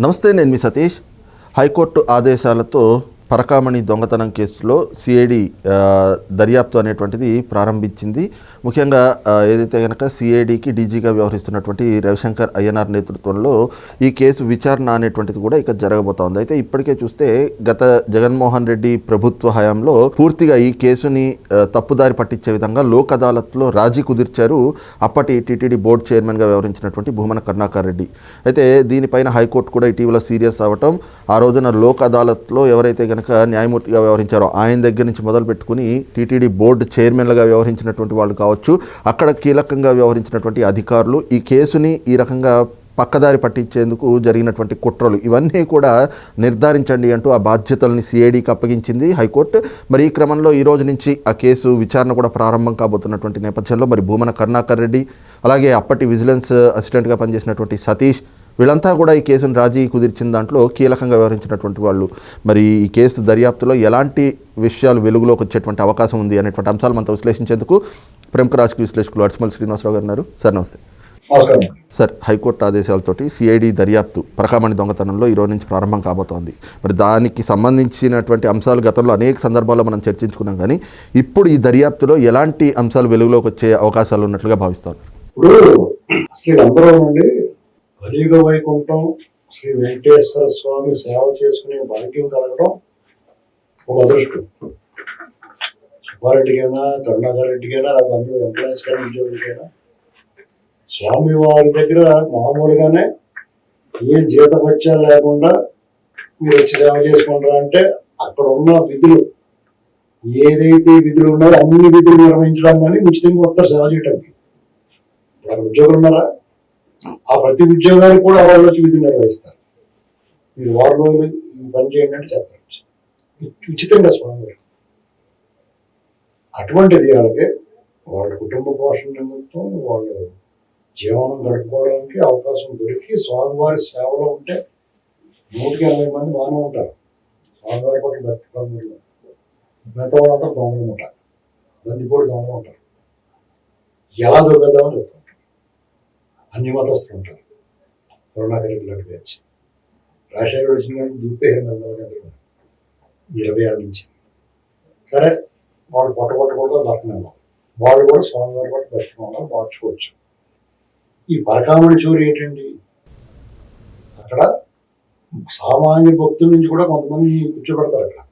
నమస్తే నేను మీ సతీష్. హైకోర్టు ఆదేశాలతో పరకామణి దొంగతనం కేసులో సిఐడి దర్యాప్తు అనేటువంటిది ప్రారంభించింది. ముఖ్యంగా ఏదైతే కనుక సిఐడికి డీజీగా వ్యవహరిస్తున్నటువంటి రవిశంకర్ అయ్యనార్ నేతృత్వంలో ఈ కేసు విచారణ అనేటువంటిది కూడా ఇక జరగబోతోంది. అయితే ఇప్పటికే చూస్తే గత జగన్మోహన్ రెడ్డి ప్రభుత్వ హయాంలో పూర్తిగా ఈ కేసుని తప్పుదారి పట్టించే విధంగా లోక్ అదాలత్లో రాజీ కుదిర్చారు అప్పటి టీటీడీ బోర్డు చైర్మన్గా వ్యవహరించినటువంటి భూమన కరుణాకర్ రెడ్డి. అయితే దీనిపైన హైకోర్టు కూడా ఇటీవల సీరియస్ అవ్వటం ఆ రోజున లోక్ అదాలత్లో ఎవరైతే కనుక న్యాయమూర్తిగా వ్యవహరించారో ఆయన దగ్గర నుంచి మొదలు పెట్టుకుని టీటీడీ బోర్డు చైర్మన్లుగా వ్యవహరించినటువంటి వాళ్ళు కావచ్చు అక్కడ కీలకంగా వ్యవహరించినటువంటి అధికారులు ఈ కేసుని ఈ రకంగా పక్కదారి పట్టించేందుకు జరిగినటువంటి కుట్రలు ఇవన్నీ కూడా నిర్ధారించండి అంటూ ఆ బాధ్యతల్ని సిఐడికి అప్పగించింది హైకోర్టు. మరి ఈ క్రమంలో ఈ రోజు నుంచి ఆ కేసు విచారణ కూడా ప్రారంభం కాబోతున్నటువంటి నేపథ్యంలో మరి భూమన కరుణాకర్ రెడ్డి అలాగే అప్పటి విజిలెన్స్ అసిస్టెంట్గా పనిచేసినటువంటి సతీష్ వీళ్ళంతా కూడా ఈ కేసును రాజీ కుదిర్చిన దాంట్లో కీలకంగా వ్యవహరించినటువంటి వాళ్ళు. మరి ఈ కేసు దర్యాప్తులో ఎలాంటి విషయాలు వెలుగులోకి వచ్చేటువంటి అవకాశం ఉంది అనేటువంటి అంశాలు మనతో విశ్లేషించేందుకు ప్రముఖ రాజకీయ విశ్లేషకులు అడ్స్మల్ శ్రీనివాసరావు గారు ఉన్నారు. సార్ నమస్తే. సార్ హైకోర్టు ఆదేశాలతోటి సిఐడి దర్యాప్తు పరకామణి దొంగతనంలో ఈ రోజు నుంచి ప్రారంభం కాబోతోంది. మరి దానికి సంబంధించినటువంటి అంశాలు గతంలో అనేక సందర్భాల్లో మనం చర్చించుకున్నాం కానీ ఇప్పుడు ఈ దర్యాప్తులో ఎలాంటి అంశాలు వెలుగులోకి వచ్చే అవకాశాలు ఉన్నట్లుగా భావిస్తారు ఇప్పుడు నంబరం నుండి కలియుగ వైకుంఠం శ్రీ వెంకటేశ్వర స్వామి సేవ చేసుకునే భాగ్యం కలగడం ఒక అదృష్టం. సుబ్బారెడ్డికైనా కరుణాకర్ రెడ్డికైనా అందరూ ఎంప్లాయీస్ కానీ ఉద్యోగులకైనా స్వామి వారి దగ్గర మామూలుగానే ఏ జీతపత్యాలు లేకుండా మీరు వచ్చి సేవ చేసుకుంటారా అంటే అక్కడ ఉన్న విధులు ఏదైతే విధులు ఉన్నాయో అన్ని విధులు నిర్వహించడం కానీ ఉచితంగా వస్తారు సేవ చేయడానికి ఇప్పుడు అక్కడ ఉద్యోగులు ఉన్నారా? ఆ ప్రతి ఉద్యోగానికి కూడా వాళ్ళు వచ్చి నిర్వహిస్తారు. మీరు వాళ్ళు పని చేయండి అంటే చెప్తారు ఉచితంగా స్వామి. అటువంటిది వాళ్ళకి వాళ్ళ కుటుంబ పోషణ నిమిత్తం వాళ్ళు జీవనం గడుపుకోవడానికి అవకాశం దొరికి స్వామివారి సేవలో ఉంటే నూటికి ఎనభై మంది బాగానే ఉంటారు. స్వామివారి పట్ల భక్తి పనులు మిగతా వాళ్ళందరూ దొంగలు ఉంటారు. బందిపోడు దొంగలు ఉంటారు. ఎలా దొరకదామని చెప్తాం అన్ని మతస్థులు ఉంటారు. కరుణాకర్ రెడ్డి లాంటి బ్యాచ్. రాజశేఖర్ వచ్చిన కానీ దుప్పేరు మంది ఇరవై ఏళ్ళ నుంచి. సరే వాళ్ళు పొట్ట కొట్టకూడదు బతకనేమో వాళ్ళు కూడా స్వామివారి పట్ల భక్తిగా మార్చుకోవచ్చు. ఈ పరకామణి చూరు ఏంటండి? అక్కడ సామాన్య భక్తుల నుంచి కూడా కొంతమంది కూర్చోబెడతారు అక్కడ.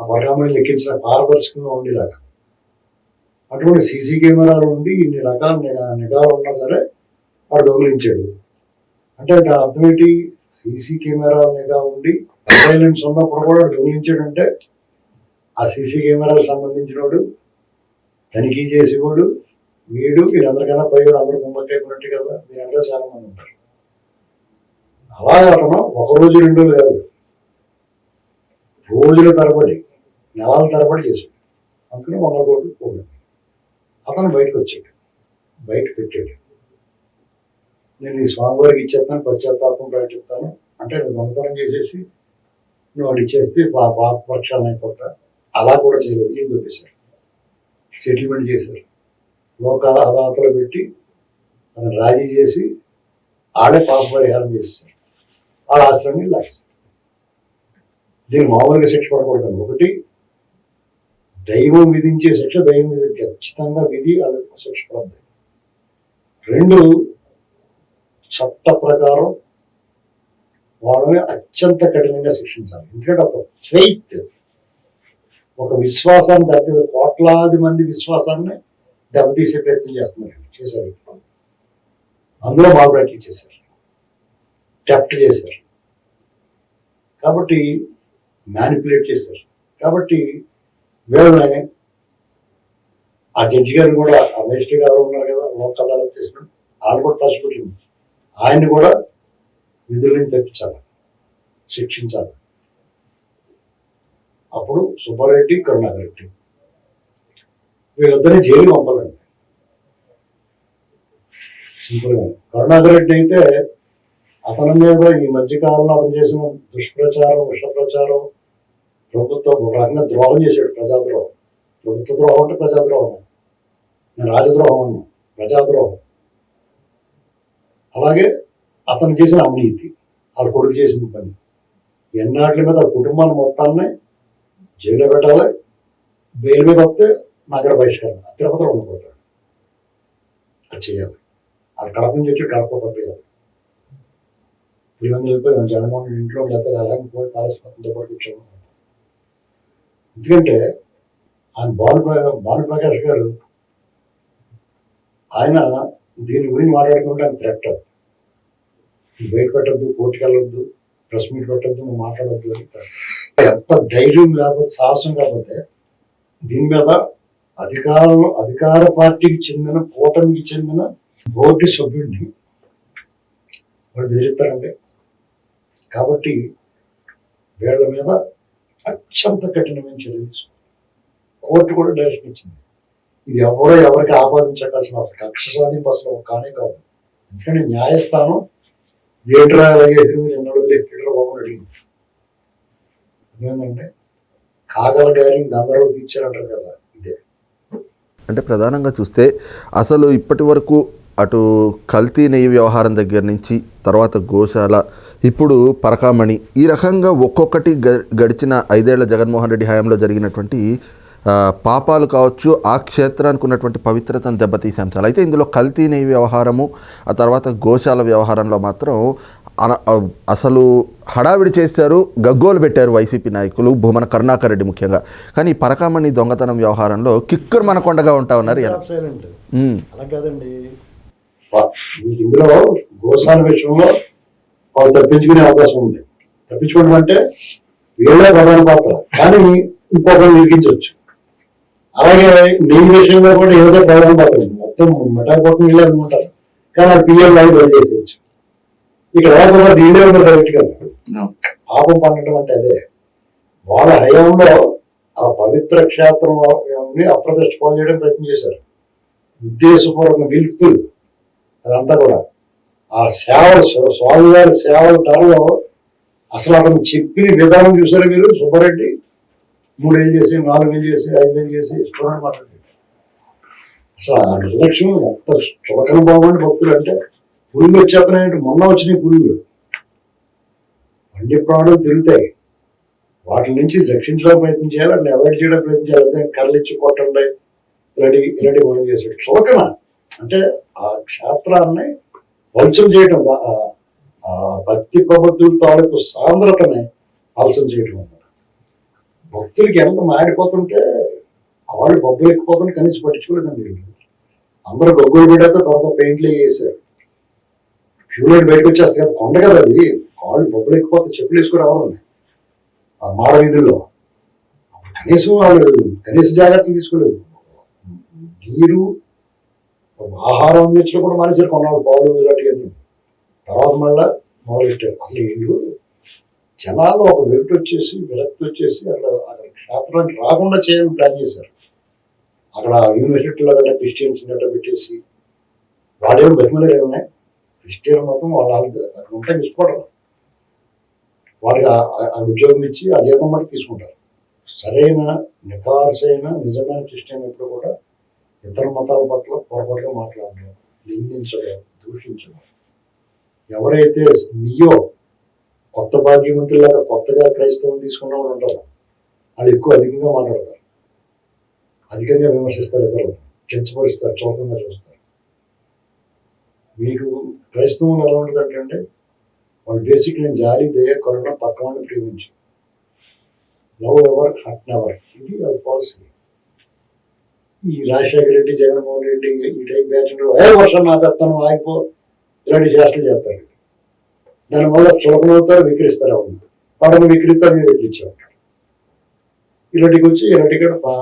ఆ పరకామణి లెక్కించిన పారదర్శకంగా ఉండేలాగా. అటువంటి సీసీ కెమెరాలు ఉండి ఇన్ని రకాల నిఘా నిఘాలు ఉన్నా సరే వాడు దొంగిలించాడు. అంటే దాని అర్థం ఏంటి? సీసీ కెమెరా నిఘా ఉండి సైలెన్స్ ఉన్నప్పుడు కూడా వాడు దొంగిలించాడంటే ఆ సీసీ కెమెరాలకు సంబంధించినోడు తనిఖీ చేసేవాడు వీడు వీళ్ళందరికన్నా పై వాడు అందరూ కుమ్మక్కైపోయినట్టు కదా దీనిలో చాలా మంది ఉంటారు. అలా అతను ఒక రోజు రెండు కాదు రోజుల తరబడి నెలల తరబడి చేశాడు అందుకని వందల కోట్లు పోయింది అతను బయటకు వచ్చాడు. బయట పెట్టాడు. నేను ఈ స్వామివారికి ఇచ్చేస్తాను పశ్చాత్తాపం ప్రకటిస్తాను. అంటే నువ్వు దొంగతనం చేసేసి నువ్వు వాడు ఇచ్చేస్తే పా పాప పక్షాలు అయిపోతా. అలా కూడా చేయలేదు. ఏం చూపిస్తారు సెటిల్మెంట్ చేశారు. లోకాల అదాలతలో పెట్టి అతను రాజీ చేసి ఆడే పాప పరిహారం చేస్తారు వాళ్ళ ఆశ్రమాన్ని లాగిస్తారు దీన్ని మామూలుగా శిక్ష పడకూడదు. ఒకటి దైవం విధించే శిక్ష దైవం విధి ఖచ్చితంగా విధి అది శిక్ష పడద్దు. రెండు చట్ట ప్రకారం వాళ్ళని అత్యంత కఠినంగా శిక్షించాలి. ఎందుకంటే ఒక ఫెయిత్ ఒక విశ్వాసాన్ని దెబ్బతీ కోట్లాది మంది విశ్వాసాన్ని దెబ్బతీసే ప్రయత్నం చేస్తున్నారు. చేశారు అందులో బాగా చేశారు. టెఫ్ట్ చేశారు. కాబట్టి మ్యానిపులేట్ చేశారు. కాబట్టి మేము ఆ జడ్జి గారు కూడా ఆ మేజిస్ట్రేట్ గారు ఉన్నారు కదా లోక్ అదాలత్ చేసిన ఆయన కూడా ప్రాసిక్యూషన్ ఆయన్ని కూడా విధుల నుంచి తెప్పించాలి శిక్షించాలి. అప్పుడు సుబ్బారెడ్డి కరుణాకర్ రెడ్డి. వీళ్ళిద్దరిని జైలు పంపాలండి. సింపుల్గా. కరుణాకర్ రెడ్డి అయితే అతని మీద ఈ మధ్యకాలంలో అతను చేసిన దుష్ప్రచారం విషప్రచారం ప్రభుత్వం ఒక రకంగా ద్రోహం చేశాడు ప్రజాద్రోహం. ప్రభుత్వ ద్రోహం అంటే ప్రజాద్రోహం. నేను రాజద్రోహం అన్నా. ప్రజాద్రోహం. అలాగే అతను చేసిన అవినీతి. వాళ్ళ కొడుకు చేసిన పని. ఎన్నాటి మీద ఆ కుటుంబాన్ని మొత్తాన్ని జైల్లో పెట్టాలి బెయిల్ మీద వస్తే నగర బహిష్కరణ. తిరుపతిలో ఉండిపోతాడు అది చేయాలి. అది కడప నుంచి వచ్చి కడప పంపించాలి. పులివెందులు జగన్మోహన్ ఇంట్లో లేకపోతే అలాగే పోయి పాలసీతో పాటు కూర్చోమన్నారు. ఎందుకంటే ఆయన భాను భానుప్రకాష్ గారు ఆయన దీని గురించి మాట్లాడుకుంటే ఆయన థ్రెట్ బయట పెట్టద్దు కోర్టుకి వెళ్ళొద్దు ప్రెస్ మీట్ పెట్టద్దు నువ్వు మాట్లాడద్దు అని ఎంత ధైర్యం లేకపోతే సాహసం కాకపోతే దీని మీద అధికారం అధికార పార్టీకి చెందిన కూటమికి చెందిన బోర్డు సభ్యుడిని వాళ్ళు బెదిరిస్తారండి. కాబట్టి వీళ్ళ మీద అత్యంత కఠినమైన చర్య కోర్టు కూడా డైరెక్షన్ ఇచ్చింది. ఇది ఎవరో ఎవరికి ఆపాదించకాల్సిన అవసరం కక్ష సాధింపు అసలు కానే కాదు. ఎందుకంటే న్యాయస్థానం ఏంట్రా అలాగే మీరు ఎన్నడూ ఎక్కడ బాగున్నాడు ఏంటంటే కాగల గారి గందరగోళం తీర్చారంటారు కదా ఇదే. అంటే ప్రధానంగా చూస్తే అసలు ఇప్పటి వరకు అటు కల్తీ నెయ్యి వ్యవహారం దగ్గర నుంచి తర్వాత గోశాల ఇప్పుడు పరకామణి. ఈ రకంగా ఒక్కొక్కటి గ- గడిచిన ఐదేళ్ళ జగన్మోహన్ రెడ్డి హయాంలో జరిగినటువంటి పాపాలు కావచ్చు ఆ క్షేత్రానికి ఉన్నటువంటి పవిత్రతను దెబ్బతీసే అంశాలు అయితే ఇందులో కల్తీ నెయ్యి వ్యవహారము ఆ తర్వాత గోశాల వ్యవహారంలో మాత్రం అసలు హడావిడి చేశారు గగ్గోలు పెట్టారు వైసీపీ నాయకులు భూమన కరుణాకర్ రెడ్డి ముఖ్యంగా. కానీ పరకామణి దొంగతనం వ్యవహారంలో కిక్కురు మనకొండగా ఉంటా ఉన్నారు ఇందులో గోశాల విషయంలో వాళ్ళు తప్పించుకునే అవకాశం ఉంది. తప్పించుకోవడం అంటే వీళ్ళే ప్రధాన పాత్ర. కానీ ఇంకొకరు ఇరికించవచ్చు అలాగే నెయ్యి విషయంలో కూడా ఏదో ప్రధాన పాత్ర ఉంది. మొత్తం మిఠాయిపోతం వీళ్ళే అనుకుంటారు. కానీ ఆ పిఎల్ లైవ్ చేసేయచ్చు ఇక్కడ రాకుండా వీళ్ళే ఉన్నారు డైరెక్ట్ కదా పాపం పండటం అంటే అదే. వాళ్ళ హయాంలో ఆ పవిత్ర క్షేత్రం అప్రతిష్ట పాలు చేయడం ప్రయత్నం చేశారు. ఉద్దేశపూర్వక విల్ఫుల్ అదంతా కూడా. ఆ సేవలు స్వామి స్వామివారి సేవల ధరలో అసలు అతను చెప్పిన విధానం చూసారా మీరు? సుబ్బారెడ్డి మూడు ఏం చేసి నాలుగు ఏం చేసి ఐదు ఏం చేసి స్టూడెంట్ మాట్లాడి అసలు ఆ నిర్లక్ష్యం ఎంత చులకన బాగుండి భక్తులు అంటే పురుగులు వచ్చేస్తున్నాయంటే మొన్న వచ్చినాయి పురుగులు. అన్ని ప్రాణులు తిరుగుతాయి. వాటి నుంచి రక్షించడానికి ప్రయత్నం చేయాలి వాటిని అవాయిడ్ చేయడం ప్రయత్నం చేయాలి అంతే ఇచ్చి కొట్టండి ఇలాంటి ఇలాంటి మనం చేసాడు చులకన. అంటే ఆ క్షేత్రాన్ని పలుచం చేయటం భక్తి ప్రబద్ధుల తాలూకు సాంద్రతనే ఆలస్యం చేయటం అన్నమాట. భక్తులకి ఎంత మాడిపోతుంటే వాళ్ళు బొబ్బులు ఎక్కిపోతుంటే కనీసం పట్టించుకోలేదండి వీళ్ళు. అందరూ గొగ్గులు పెట్టేస్తే తర్వాత పెయింట్లు వేసారు ఫ్యూలైట్ బయటకు వచ్చేస్తే కదా కొండ కదా అది. వాళ్ళు బొబ్బులు ఎక్కిపోతే చెప్పులు వేసుకుని రావాలి. ఆ మాడ వీధుల్లో. కనీసం వాళ్ళు కనీస జాగ్రత్తలు తీసుకోలేదు. నీరు ఆహారం అందించడం కూడా మానేసారు కొన్నాళ్ళు పాలు ఇలాంటివన్నీ తర్వాత మళ్ళీ మొదలెట్టారు అసలు వీళ్ళు జనాలు ఒక వెంట వచ్చేసి విరక్తి వచ్చేసి అక్కడ అక్కడ క్షేత్రానికి రాకుండా చేయాలని ప్లాన్ చేశారు. అక్కడ యూనివర్సిటీలో గట్రా క్రిస్టియన్స్ గట్రా పెట్టేసి వాడే బతిమలే ఉన్నాయి. క్రిస్టియన్ మొత్తం వాళ్ళ అక్కడ ఉంటే తీసుకోవడం వాళ్ళకి ఆ- ఆ ఉద్యోగం ఇచ్చి ఆ జీతం మట్టి తీసుకుంటారు. సరైన నిఖార్సైన నిజమైన క్రిస్టియన్ ఎప్పుడు కూడా ఇతర మతాల పట్ల పొరపాటుగా మాట్లాడడం నిందించడం దూషించడం ఎవరైతే నీయో కొత్త భాగ్యవంతులాగా కొత్తగా క్రైస్తవం తీసుకున్న వాళ్ళు ఉంటారు వాళ్ళు ఎక్కువ అధికంగా మాట్లాడతారు. అధికంగా విమర్శిస్తారు ఇతరులు కించపరుస్తారు చూడకుండా చూస్తారు. మీకు క్రైస్తవం ఎలా ఉంటుంది అంటే వాళ్ళు బేసిక్లీ జారీ దయ కరుణ పక్కవాడిని ప్రేమించి. Love ever? హట్ నెవర్ ఇది వాళ్ళ పాలసీ ఈ రాజశేఖర రెడ్డి జగన్మోహన్ రెడ్డి ఈ టైప్ బ్యాచ్ ఏ వర్షం నా పెత్తనం ఆగిపో ఇలాంటి చేష్టలు చేస్తారు. దానివల్ల చులకనవుతారు విక్రిస్తారు అవును. పడని విక్రిస్తారు మీరు ఉంటాడు ఇలాంటికి వచ్చి ఇలాంటి కూడా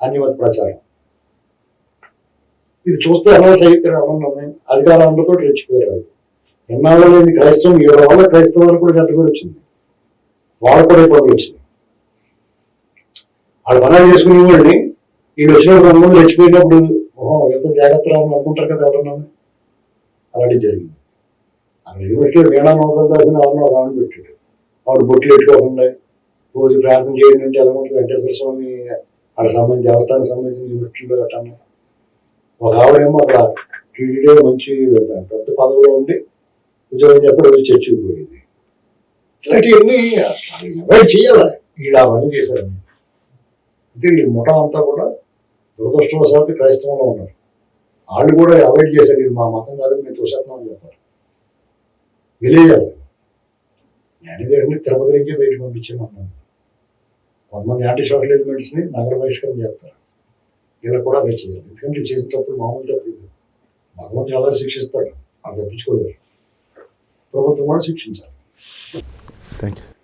అన్యమత ప్రచారం. ఇది చూస్తే ఎలా చైత్ర అధికారంతో రెచ్చిపోయారు ఎన్నాళ్ళు లేని క్రైస్తవం ఏడు వల్ల క్రైస్తవాలు కూడా గట్టుకొని వచ్చింది. వాళ్ళు కూడా ఇబ్బంది వచ్చింది వాళ్ళు మనం చేసుకునే వాళ్ళని వీళ్ళు వచ్చిన కొంతమంది రెచ్చిపోయినప్పుడు ఓహో ఎంత జాగ్రత్త రాని అనుకుంటారు కదా ఎవరన్నా? అలాంటివి జరిగింది. అక్కడ యూనివర్సిటీలో వీణా నోబెల్ దాసిన ఎవరినో ఒక ఆవిడ పెట్టాడు. ఆవిడ బొట్లు పెట్టుకోకుండా రోజు ప్రార్థన చేయడం అంటే ఎలా ఉంటుంది వెంకటేశ్వర స్వామి అక్కడ సంబంధించి దేవస్థానం సంబంధించిన యూనివర్సిటీలో కట్టాను ఒక ఆవిడేమో అక్కడ టీడీడీ మంచి పెద్ద పదవిలో ఉండి ఉద్యోగం చేస్తే రోజు చర్చికి పోయింది. ఇలాంటివన్నీ అవాయిడ్ చేయాలి? వీళ్ళు అవన్నీ చేశారు. అయితే ఈ ముఠా అంతా కూడా దురదృష్టవశాత్తు క్రైస్తవంలో ఉన్నారు. వాళ్ళు కూడా అవాయిడ్ చేశారు ఇది మా మతం కాదు మేము తోసేస్తున్నాం చెప్పారు. విలేయాలి. జ్ఞానిదేవుడిని తిరుపతి నుంచే బయటకు పంపించామన్నాను కొంతమంది యాంటీ సోషల్ ఎలిమెంట్స్ని నగర బహిష్కరణ చేస్తారు. వీళ్ళకి కూడా అదే చేయాలి. ఎందుకంటే చేసిన తప్పుడు మామూలు తప్పుడు భగవంతుడు ఎలా శిక్షిస్తాడు? అది తప్పించుకోలేరు ప్రభుత్వం కూడా శిక్షించాలి. Thank you